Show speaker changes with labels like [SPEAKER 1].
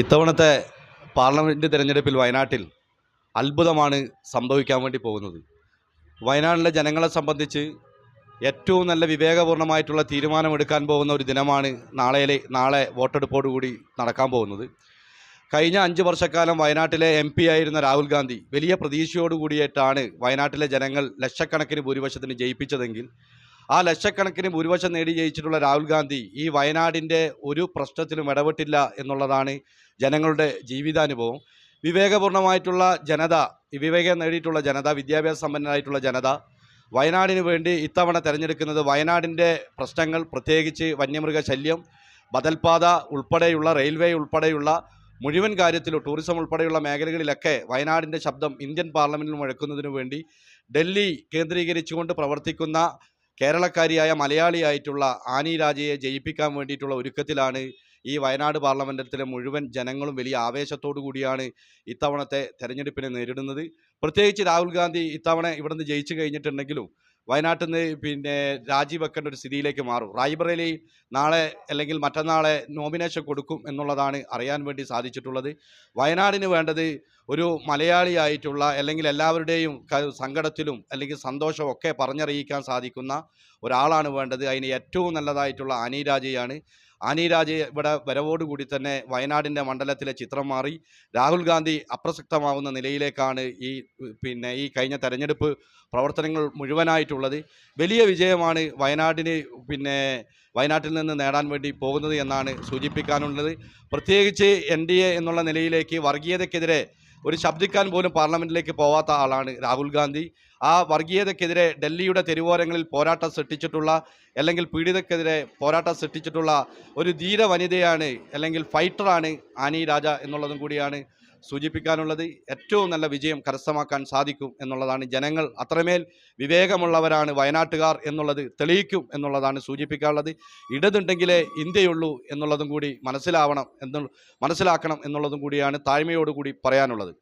[SPEAKER 1] ഇത്തവണത്തെ പാർലമെന്റ് തിരഞ്ഞെടുപ്പിൽ വയനാട്ടിൽ അത്ഭുതമാണ് സംഭവിക്കാൻ വേണ്ടി പോകുന്നത്. വയനാട്ടിലെ ജനങ്ങളെ സംബന്ധിച്ച് ഏറ്റവും നല്ല വിവേകപൂർണമായിട്ടുള്ള തീരുമാനമെടുക്കാൻ പോകുന്ന ഒരു ദിനമാണ് നാളെയിലെ നാളെ വോട്ടെടുപ്പോടുകൂടി നടക്കാൻ പോകുന്നത്. കഴിഞ്ഞ അഞ്ച് വർഷക്കാലം വയനാട്ടിലെ എം പി ആയിരുന്ന രാഹുൽ ഗാന്ധി വലിയ പ്രതീക്ഷയോടുകൂടിയിട്ടാണ് വയനാട്ടിലെ ജനങ്ങൾ ലക്ഷക്കണക്കിന് ഭൂരിപക്ഷത്തിന് ജയിപ്പിച്ചതെങ്കിൽ ആ ലക്ഷക്കണക്കിന് ഭൂരിപക്ഷം നേടി ജയിച്ചിട്ടുള്ള രാഹുൽ ഗാന്ധി ഈ വയനാടിന്റെ ഒരു പ്രശ്നത്തിലും ഇടപെട്ടില്ല എന്നുള്ളതാണ് ജനങ്ങളുടെ ജീവിതാനുഭവം. വിവേകപൂർണമായിട്ടുള്ള ജനത വിവേകം നേടിയിട്ടുള്ള ജനത വിദ്യാഭ്യാസ സമ്പന്നരായിട്ടുള്ള ജനത വയനാടിന് വേണ്ടി ഇത്തവണ തിരഞ്ഞെടുക്കുന്നത് വയനാടിന്റെ പ്രശ്നങ്ങൾ പ്രത്യേകിച്ച് വന്യമൃഗ ശല്യം ബദൽപാത ഉൾപ്പെടെയുള്ള റെയിൽവേ ഉൾപ്പെടെയുള്ള മുഴുവൻ കാര്യത്തിലും ടൂറിസം ഉൾപ്പെടെയുള്ള മേഖലകളിലൊക്കെ വയനാടിന്റെ ശബ്ദം ഇന്ത്യൻ പാർലമെന്റിൽ മുഴക്കുന്നതിനു വേണ്ടി ഡൽഹി കേന്ദ്രീകരിച്ചുകൊണ്ട് പ്രവർത്തിക്കുന്ന കേരളക്കാരിയായ മലയാളിയായിട്ടുള്ള ആനി രാജയെ ജയിപ്പിക്കാൻ വേണ്ടിയിട്ടുള്ള ഒരുക്കത്തിലാണ് ഈ വയനാട് പാർലമെന്റിലെ മുഴുവൻ ജനങ്ങളും വലിയ ആവേശത്തോടു കൂടിയാണ് ഇത്തവണത്തെ തെരഞ്ഞെടുപ്പിനെ നേരിടുന്നത്. പ്രത്യേകിച്ച് രാഹുൽ ഗാന്ധി ഇത്തവണ ഇവിടുന്ന് ജയിച്ചു കഴിഞ്ഞിട്ടുണ്ടെങ്കിലും വയനാട്ടിൽ നിന്ന് പിന്നെ രാജിവെക്കേണ്ട ഒരു സ്ഥിതിയിലേക്ക് മാറും. റായ്ബറേലി നാളെ അല്ലെങ്കിൽ മറ്റന്നാളെ നോമിനേഷൻ കൊടുക്കും എന്നുള്ളതാണ് അറിയാൻ വേണ്ടി സാധിച്ചിട്ടുള്ളത്. വയനാടിന് വേണ്ടത് ഒരു മലയാളിയായിട്ടുള്ള അല്ലെങ്കിൽ എല്ലാവരുടെയും സങ്കടത്തിലും അല്ലെങ്കിൽ സന്തോഷവും ഒക്കെ പറഞ്ഞറിയിക്കാൻ സാധിക്കുന്ന ഒരാളാണ് വേണ്ടത്. അതിന് ഏറ്റവും നല്ലതായിട്ടുള്ള ആനി രാജയാണ്. ആനി രാജ് ഇവിടെ വരവോടുകൂടി തന്നെ വയനാടിന്റെ മണ്ഡലത്തിലെ ചിത്രം മാറി. രാഹുൽ ഗാന്ധി അപ്രസക്തമാവുന്ന നിലയിലേക്കാണ് ഈ പിന്നെ ഈ കഴിഞ്ഞ തെരഞ്ഞെടുപ്പ് പ്രവർത്തനങ്ങൾ മുഴുവനായിട്ടുള്ളത്. വലിയ വിജയമാണ് വയനാടിന് പിന്നെ വയനാട്ടിൽ നിന്ന് നേടാൻ വേണ്ടി പോകുന്നത് എന്നാണ് സൂചിപ്പിക്കാനുള്ളത്. പ്രത്യേകിച്ച് എൻ എന്നുള്ള നിലയിലേക്ക് വർഗീയതയ്ക്കെതിരെ ഒരു ശബ്ദിക്കാൻ പോലും പാർലമെന്റിലേക്ക് പോവാത്ത ആളാണ് രാഹുൽ ഗാന്ധി. ആ വർഗീയതയ്ക്കെതിരെ ഡൽഹിയുടെ തെരുവോരങ്ങളിൽ പോരാട്ടം സൃഷ്ടിച്ചിട്ടുള്ള അല്ലെങ്കിൽ പീഡിതക്കെതിരെ പോരാട്ടം സൃഷ്ടിച്ചിട്ടുള്ള ഒരു ധീര വനിതയാണ് അല്ലെങ്കിൽ ഫൈറ്ററാണ് ആനി രാജ എന്നുള്ളതും കൂടിയാണ്. സൂചിപ്പിക്കാനുള്ളത് ഏറ്റവും നല്ല വിജയം കരസ്ഥമാക്കാൻ സാധിക്കും എന്നുള്ളതാണ്. ജനങ്ങൾ അത്രമേൽ വിവേകമുള്ളവരാണ് വയനാട്ടുകാർ എന്നുള്ളത് തെളിയിക്കും എന്നുള്ളതാണ് സൂചിപ്പിക്കാനുള്ളത്. ഇടതുണ്ടെങ്കിലേ ഇന്ത്യയുള്ളൂ എന്നുള്ളതും കൂടി മനസ്സിലാവണം എന്ന് മനസ്സിലാക്കണം എന്നുള്ളതും കൂടിയാണ് താഴ്മയോടുകൂടി പറയാനുള്ളത്.